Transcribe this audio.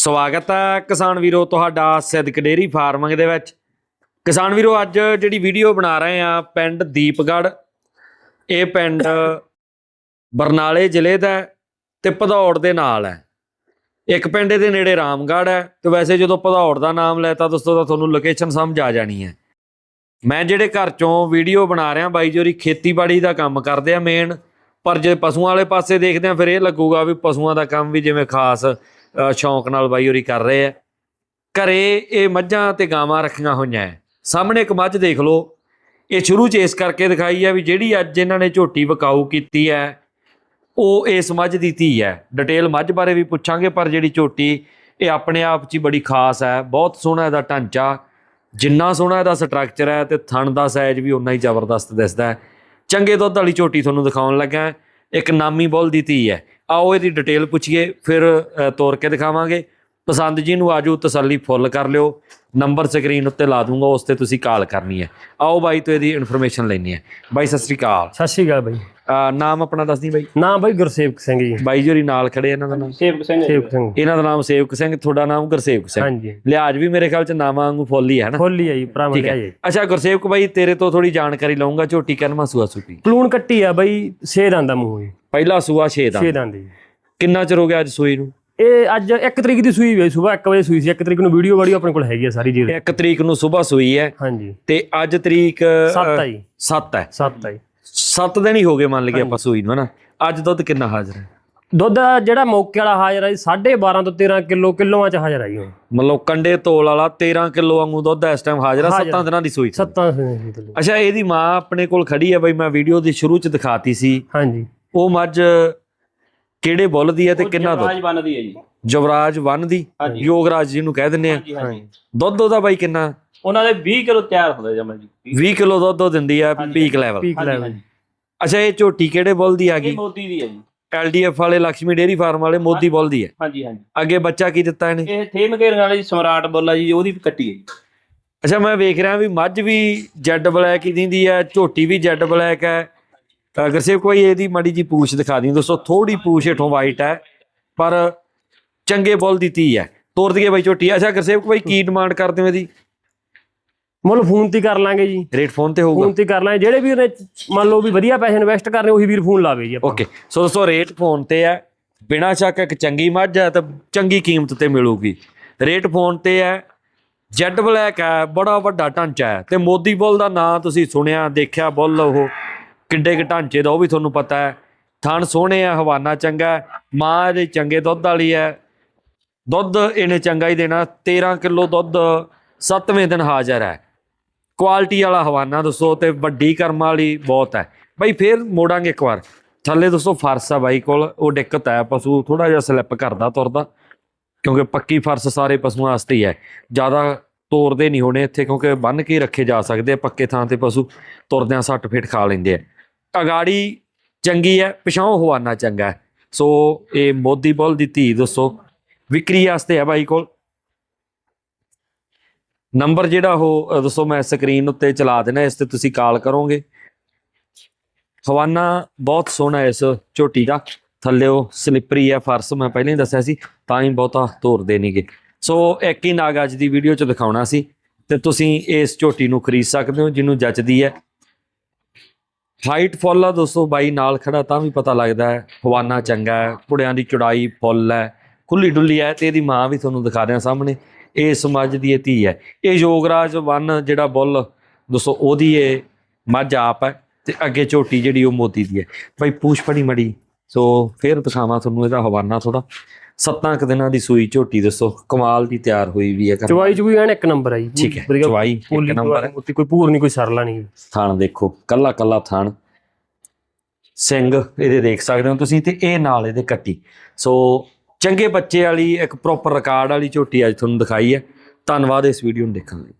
ਸਵਾਗਤ ਹੈ ਕਿਸਾਨ ਵੀਰੋ, ਤੁਹਾਡਾ ਸਿੱਧਕ ਡੇਰੀ ਫਾਰਮਿੰਗ ਦੇ ਵਿੱਚ। ਕਿਸਾਨ ਵੀਰੋ, ਅੱਜ ਜਿਹੜੀ ਵੀਡੀਓ ਬਣਾ ਰਹੇ ਆ, ਪਿੰਡ ਦੀਪਗੜ੍ਹ। ਇਹ ਪਿੰਡ ਬਰਨਾਲੇ ਜ਼ਿਲ੍ਹੇ ਦਾ ਹੈ ਤੇ ਭਦੌੜ ਦੇ ਨਾਲ ਹੈ। ਇੱਕ ਪਿੰਡ ਦੇ ਨੇੜੇ ਰਾਮਗੜ੍ਹ ਹੈ ਤੇ ਵੈਸੇ ਜਦੋਂ ਭਦੌੜ ਦਾ ਨਾਮ ਲੈਤਾ ਦੋਸਤੋ ਤਾਂ ਤੁਹਾਨੂੰ ਲੋਕੇਸ਼ਨ ਸਮਝ ਆ ਜਾਣੀ ਹੈ। ਮੈਂ ਜਿਹੜੇ ਘਰ ਚੋਂ ਵੀਡੀਓ ਬਣਾ ਰਿਹਾ, ਬਾਈ ਜੋਰੀ ਖੇਤੀਬਾੜੀ ਦਾ ਕੰਮ ਕਰਦੇ ਆ ਮੇਨ ਪਰ ਜੇ ਪਸ਼ੂਆਂ ਵਾਲੇ ਪਾਸੇ ਦੇਖਦੇ ਆ, ਫਿਰ ਇਹ ਲੱਗੂਗਾ ਵੀ ਪਸ਼ੂਆਂ ਦਾ ਕੰਮ ਵੀ ਜਿਵੇਂ ਖਾਸ ਸ਼ੌਂਕ ਨਾਲ ਬਾਈ ਹੋਰੀ ਕਰ ਰਹੇ ਆ। ਘਰੇ ਇਹ ਮੱਝਾਂ ਤੇ ਗਾਵਾਂ ਰੱਖੀਆਂ ਹੋਈਆਂ ਐ। ਸਾਹਮਣੇ ਇੱਕ ਮੱਝ ਦੇਖ ਲਓ। ਇਹ ਸ਼ੁਰੂ ਚ ਇਸ ਕਰਕੇ ਦਿਖਾਈ ਆ ਵੀ ਜਿਹੜੀ ਅੱਜ ਇਹਨਾਂ ਨੇ ਝੋਟੀ ਵਕਾਊ ਕੀਤੀ ਹੈ ਉਹ ਇਸ ਮੱਝ ਦੀ ਧੀ ਹੈ ਡਿਟੇਲ ਮੱਝ ਬਾਰੇ ਵੀ ਪੁੱਛਾਂਗੇ, ਪਰ ਜਿਹੜੀ ਝੋਟੀ, ਇਹ ਆਪਣੇ ਆਪ 'ਚ ਬੜੀ ਖਾਸ ਹੈ ਬਹੁਤ ਸੋਹਣਾ ਇਹਦਾ ਢਾਂਚਾ, ਜਿੰਨਾ ਸੋਹਣਾ ਇਹਦਾ ਸਟਰਕਚਰ ਹੈ ਤੇ ਥਣ ਦਾ ਸਾਈਜ਼ ਵੀ ਉਨਾ ਹੀ ਜ਼ਬਰਦਸਤ ਦਿਸਦਾ ਹੈ ਚੰਗੇ ਦੁੱਧ ਵਾਲੀ ਝੋਟੀ ਤੁਹਾਨੂੰ ਦਿਖਾਉਣ ਲੱਗਾ ਇੱਕ ਨਾਮੀ ਬੁੱਲ ਦੀ ਧੀ ਹੈ। ਆਓ ਇਹਦੀ ਡਿਟੇਲ ਪੁੱਛੀਏ, ਫਿਰ ਤੋਰ ਕੇ ਦਿਖਾਵਾਂਗੇ। ਪਸੰਦ ਜੀ ਨੂੰ ਆਜੋ, ਤਸੱਲੀ ਫੁੱਲ ਕਰ ਲਿਓ। ਨੰਬਰ ਸਕਰੀਨ ਉੱਤੇ ਲਾ ਦੂੰਗਾ, ਉਸ ਤੇ ਤੁਸੀਂ ਕਾਲ ਕਰਨੀ ਹੈ। ਆਓ ਬਾਈ, ਤੋਂ ਇਹਦੀ ਇਨਫੋਰਮੇਸ਼ਨ ਲੈਣੀ ਹੈ। ਬਾਈ, ਸਤਿ ਸ੍ਰੀ ਅਕਾਲ। ਸਤਿ ਸ਼੍ਰੀ ਅਕਾਲ ਬਾਈ। ਨਾਮ ਆਪਣਾ ਦੱਸ ਦੀ ਬਾਈ। ਨਾਮ ਬਾਈ ਗੁਰਸੇਵਕ ਸਿੰਘ ਜੀ। ਬਾਈ ਜੋਰੀ ਨਾਲ ਖੜੇ ਇਹਨਾਂ ਦਾ ਨਾਮ। ਸੇਵਕ ਸਿੰਘ ਸੇਵਕ ਸਿੰਘ। ਇਹਨਾਂ ਦਾ ਨਾਮ ਸੇਵਕ ਸਿੰਘ ਤੁਹਾਡਾ ਨਾਮ ਗੁਰਸੇਵਕ ਸਿੰਘ। ਹਾਂਜੀ। ਲਿਹਾਜ਼ ਵੀ ਮੇਰੇ ਖਿਆਲ ਚ ਨਾਮਾਂ ਵਾਂਗੂ ਫੁੱਲ ਹੀ ਹੈ ਨਾ। ਖੋਲੀ ਆ ਜੀ ਭਰਾਵਾਂ ਠੀਕ ਲਿਆ ਹੈ। ਜੀ ਅੱਛਾ ਗੁਰਸੇਵਕ ਬਾਈ ਤੇਰੇ ਤੋਂ ਥੋੜੀ ਜਾਣਕਾਰੀ ਲਵਾਂਗਾ ਝੋਟੀ ਕਨਮਾ ਸੂਆ ਸੁਪੀ ਪਲੂਣ ਕੱਟੀ ਆ ਬਾਈ ਛੇ ਦੰਦ ਦਾ ਮੂੰਹ ਜੀ ਪਹਿਲਾ ਸੂਆ 6 ਦਾ ਛੇ ਦੰਦ ਜੀ। ਕਿੰਨਾ ਚਿਰ ਹੋ ਗਿਆ ਅੱਜ ਸੂਈ ਨੂੰ? ਇਹ ਅੱਜ 1 ਤਰੀਕ ਦੀ ਸੂਈ ਹੋਈ ਸਵੇਰ 1 ਵਜੇ ਸੂਈ ਸੀ। 1 ਤਰੀਕ ਨੂੰ ਵੀਡੀਓ ਵਾੜੀ ਆਪਣੇ ਕੋਲ ਹੈਗੀ ਆ ਸਾਰੀ ਜੀ 1 ਤਰੀਕ ਨੂੰ ਸਵੇਰ ਸੂਈ ਹੈ। ਹਾਂਜੀ। ਤੇ ਅੱਜ ਤਰੀਕ 7 ਆ ਜੀ। 7 ਹੈ। 7 ਆ ਜੀ। 7 ਦਿਨ ਹੀ ਹੋ ਗਏ ਮੰਨ ਲਈਏ ਆਪਾਂ ਸੂਈ ਨੂੰ ਹਨਾ? ਅੱਜ ਦੁੱਧ ਕਿੰਨਾ ਹਾਜ਼ਰ ਹੈ? ਦੁੱਧ ਜਿਹੜਾ ਮੌਕੇ ਵਾਲਾ ਹਾਜ਼ਰ ਜੀ 12.5 ਤੋਂ 13 ਕਿਲੋ ਕਿਲੋਆਂ ਚ ਹਾਜ਼ਰ ਆ ਜੀ ਮਤਲਬ ਕੰਡੇ ਤੋਲ ਵਾਲਾ 13 ਕਿਲੋ ਵਾਂਗੂ ਦੁੱਧ ਇਸ ਟਾਈਮ ਹਾਜ਼ਰ ਹੈ ਹਾਜ਼ਰ। 7 ਦਿਨਾਂ ਦੀ ਸੂਈ ਤੋਂ। 7 ਅੱਛਾ ਇਹਦੀ ਮਾਂ ਆਪਣੇ ਕੋਲ ਖੜੀ ਹੈ ਬਈ ਮੈਂ ਵੀਡੀਓ ਦੀ ਸ਼ੁਰੂ ਚ ਦਿਖਾਤੀ ਸੀ। ਹਾਂਜੀ। ਉਹ ਮੱਝ ਕਿਹੜੇ ਬੁੱਲ ਦੀ ਹੈ ਤੇ ਕਿੰਨਾ ਦੁੱਧ? ਰਾਜ ਬਣਦੀ ਹੈ ਜੀ। ਜਵਰਾਜ ਵਨ ਦੀ? ਹਾਂਜੀ। ਯੋਗਰਾਜ ਜੀ ਨੂੰ ਕਹਿ ਦਿੰਦੇ ਆ। ਦੁੱਧ ਉਹਦਾ ਬਾਈ ਕਿੰਨਾ? ਉਹਨਾਂ ਦੇ 20 ਕਿਲੋ ਤਿਆਰ ਹੁੰਦਾ ਜਮਾ ਜੀ। 20 ਕਿਲੋ ਦੁੱਧ ਉਹ ਦਿੰਦੀ ਆ ਹਾਂਜੀ। ਪੀਕ ਲੈਵਲ ਪੀਕ ਹਾਂਜੀ, ਲੈਵਲ ਹਾਂਜੀ। ਅੱਛਾ ਇਹ ਝੋਟੀ ਕਿਹੜੇ ਬੁੱਲ ਦੀ ਆ ਇਹ ਗਈ ਮੋਦੀ ਦੀ ਹੈ ਜੀ। ਐਲਡੀਐਫ ਵਾਲੇ ਲక్ష్ਮੀ ਡੇਰੀ ਫਾਰਮ ਵਾਲੇ ਮੋਦੀ ਬੁੱਲ ਦੀ ਹੈ ਹਾਂਜੀ ਹਾਂਜੀ। ਅੱਗੇ ਬੱਚਾ ਕੀ ਦਿੱਤਾ ਇਹਨੇ? ਇਹ ਥੇਮ ਘੇਰਨ ਵਾਲੇ ਜੀ ਸਮਰਾਟ ਬੋਲਾ ਜੀ ਉਹਦੀ ਵੀ ਕੱਟੀ ਹੈ ਜੀ। ਅੱਛਾ ਮੈਂ ਵੇਖ ਰਿਹਾ ਵੀ ਮੱਝ ਵੀ ਜੈਡ ਬਲੈਕ ਹੀ ਦਿੰਦੀ ਹੈ ਝੋਟੀ ਵੀ ਜੈਡ ਬਲੈਕ ਹੈ ਤਾਂ ਗੁਰਸੇਵ ਕੋਈ ਇਹਦੀ ਮਾੜੀ ਜੀ ਪੂਛ ਦਿਖਾ ਦੀ ਦੋਸਤੋ ਥੋੜੀ ਪੂਛ ਹੇਠੋਂ ਵਾਈਟ ਹੈ ਪਰ ਚੰਗੇ ਬੁੱਲ ਦੀ ਧੀ ਹੈ ਤੋਰ ਦਈਏ ਬਾਈ ਝੋਟੀ। ਅੱਛਾ ਗੁਰਸੇਵ ਕੋਈ ਕੀ ਡਿਮਾਂਡ ਕਰਦੇ ਹੋ ਇਹਦੀ? ਮੁੱਲ ਫੋਨ ਤੇ ਕਰ ਲਾਂਗੇ ਜੀ। ਰੇਟ ਫੋਨ ਤੇ ਹੋਊਗਾ। ਫੋਨ ਤੇ ਕਰ ਲਾਂਗੇ। ਜਿਹੜੇ ਵੀਰ ਨੇ ਮੰਨ ਲਓ ਵੀ ਵਧੀਆ ਪੈਸੇ ਇਨਵੈਸਟ ਕਰਨੇ ਉਹੀ ਵੀਰ ਫੋਨ ਲਾਵੇ ਜੀ ਆਪਾਂ। ਓਕੇ ਸੋ ਦੋਸਤੋ ਰੇਟ ਫੋਨ ਤੇ ਹੈ। ਬਿਨਾਂ ਸ਼ੱਕ ਇੱਕ ਚੰਗੀ ਮੱਝ ਹੈ ਤਾਂ ਚੰਗੀ ਕੀਮਤ ਤੇ ਮਿਲੂਗੀ। ਰੇਟ ਫੋਨ ਤੇ ਹੈ। ਜੈਡ ਬਲੈਕ ਹੈ ਬੜਾ ਵੱਡਾ ਢਾਂਚਾ ਹੈ ਤੇ ਮੋਦੀ ਬੁੱਲ ਦਾ ਨਾਂ ਤੁਸੀਂ ਸੁਣਿਆ ਦੇਖਿਆ ਬੁੱਲ ਉਹ ਕਿੱਡੇ ਕਿ ਢਾਂਚੇ ਦਾ ਉਹ ਵੀ ਤੁਹਾਨੂੰ ਪਤਾ ਹੈ। ਥਣ ਸੋਹਣੇ ਆ ਹਵਾਨਾ ਚੰਗਾ ਮਾਂ ਇਹਦੇ ਚੰਗੇ ਦੁੱਧ ਵਾਲੀ ਹੈ। ਦੁੱਧ ਇਹਨੇ ਚੰਗਾ ਹੀ ਦੇਣਾ। 13 ਕਿਲੋ ਦੁੱਧ 7ਵੇਂ ਦਿਨ ਹਾਜ਼ਰ ਹੈ। ਕੁਆਲਿਟੀ ਵਾਲਾ ਹਵਾਨਾ ਦੱਸੋ ਤੇ ਵੱਡੀ ਕਰਮ ਵਾਲੀ ਬਹੁਤ ਹੈ। ਬਾਈ ਫੇਰ ਮੋੜਾਂਗੇ ਇੱਕ ਵਾਰ। ਥੱਲੇ ਦੱਸੋ ਫਰਸ਼ ਆ ਬਾਈ ਕੋਲ, ਉਹ ਦਿੱਕਤ ਹੈ ਪਸ਼ੂ ਥੋੜਾ ਜਿਹਾ ਸਲਿੱਪ ਕਰਦਾ ਤੁਰਦਾ, ਕਿਉਂਕਿ ਪੱਕੀ ਫਰਸ਼ ਸਾਰੇ ਪਸ਼ੂਆਂ ਵਾਸਤੇ ਹੀ ਹੈ। ਜ਼ਿਆਦਾ ਤੋਰਦੇ ਨਹੀਂ ਹੋਣੇ ਇੱਥੇ, ਕਿਉਂਕਿ ਬੰਨ ਕੇ ਰੱਖੇ ਜਾ ਸਕਦੇ ਆ ਪੱਕੇ ਥਾਂ ਤੇ ਪਸ਼ੂ, ਤੁਰਦਿਆਂ ਸੱਟ ਫੇਟ ਖਾ ਲੈਂਦੇ ਆ। ਅਗਾੜੀ ਚੰਗੀ ਹੈ ਪਿਛਾਂ ਹਵਾਨਾ ਚੰਗਾ ਸੋ ਇਹ ਮੋਦੀ ਬੋਲ ਦੀ ਧੀ ਦੱਸੋ, ਵਿਕਰੀ ਵਾਸਤੇ ਹੈ ਬਾਈ ਕੋਲ। ਨੰਬਰ ਜਿਹੜਾ ਉਹ ਦੱਸੋ ਮੈਂ ਸਕਰੀਨ ਉੱਤੇ ਚਲਾ ਦੇਣਾ, ਇਸ ਤੇ ਤੁਸੀਂ ਕਾਲ ਕਰੋਗੇ। ਹਵਾਨਾ ਬਹੁਤ ਸੋਹਣਾ ਇਸ ਝੋਟੀ ਦਾ। ਥੱਲੇ ਉਹ ਸਲਿੱਪਰੀ ਹੈ, ਫਰਸ਼ ਮੈਂ ਪਹਿਲਾਂ ਹੀ ਦੱਸਿਆ ਸੀ, ਤਾਂ ਹੀ ਬਹੁਤਾ ਤੋਰਦੇ ਨਹੀਂਗੇ ਸੋ ਇੱਕ ਹੀ ਨਾਗ ਅੱਜ ਦੀ ਵੀਡੀਓ ਚ ਦਿਖਾਉਣਾ ਸੀ, ਤੇ ਤੁਸੀਂ ਇਸ ਝੋਟੀ ਨੂੰ ਖਰੀਦ ਸਕਦੇ ਹੋ, ਜਿਹਨੂੰ ਜੱਚਦੀ ਹੈ। ਹਾਈਟ ਫੁੱਲ ਆ ਦੋਸਤੋ, ਬਾਈ ਨਾਲ ਖੜਾ, ਤਾਂ ਵੀ ਪਤਾ ਲੱਗਦਾ ਹੈ ਹਵਾਨਾ ਚੰਗਾ ਹੈ ਕੁੜਿਆਂ ਦੀ ਚੌੜਾਈ ਫੁੱਲ ਹੈ ਖੁੱਲੀ ਡੁੱਲੀ ਹੈ, ਤੇ ਇਹਦੀ ਮਾਂ ਵੀ ਤੁਹਾਨੂੰ ਦਿਖਾ ਦਿਆਂ ਸਾਹਮਣੇ। ਇਹ ਸਮਾਜ ਦੀ ਇਹ ਧੀ ਹੈ। ਇਹ ਯੋਗਰਾਜ ਵਨ ਜਿਹੜਾ ਬੁੱਲ ਦੋਸਤੋ ਉਹਦੀ ਇਹ ਮੱਝ ਆਪ ਹੈ ਤੇ ਅੱਗੇ ਝੋਟੀ ਜਿਹੜੀ ਉਹ ਮੋਤੀ ਦੀ ਹੈ। ਬਾਈ ਪੂਛ ਫੜੀ ਮੜੀ। ਸੋ ਫਿਰ ਦਿਖਾਵਾਂ ਤੁਹਾਨੂੰ ਇਹਦਾ ਹਵਾਨਾ ਥੋੜਾ ਸੱਤਾਂ ਕੁ ਦਿਨਾਂ ਦੀ ਸੂਈ ਝੋਟੀ ਦੱਸੋ ਕਮਾਲ ਦੀ ਤਿਆਰ ਹੋਈ ਵੀ ਹੈ। ਚਵਾਈ ਚੁਈ ਐਨ ਇੱਕ ਨੰਬਰ ਆ ਜੀ ਠੀਕ ਹੈ ਚਵਾਈ ਇੱਕ ਨੰਬਰ ਹੈ। ਮੋਤੀ ਕੋਈ ਭੂਰ ਨਹੀਂ ਕੋਈ ਸਰਲਾ ਨਹੀਂ। ਥਣ ਦੇਖੋ ਕੱਲਾ ਕੱਲਾ ਥਣ। ਸਿੰਘ ਇਹਦੇ ਦੇਖ ਸਕਦੇ ਹੋ ਤੁਸੀਂ ਤੇ ਇਹ ਨਾਲ ਇਹਦੇ ਕੱਟੀ। ਸੋ ਚੰਗੇ ਬੱਚੇ ਵਾਲੀ ਇੱਕ ਪ੍ਰੋਪਰ ਰਿਕਾਰਡ ਵਾਲੀ ਝੋਟੀ ਅੱਜ ਤੁਹਾਨੂੰ ਦਿਖਾਈ ਹੈ। ਧੰਨਵਾਦ ਇਸ ਵੀਡੀਓ ਨੂੰ ਦੇਖਣ ਲਈ।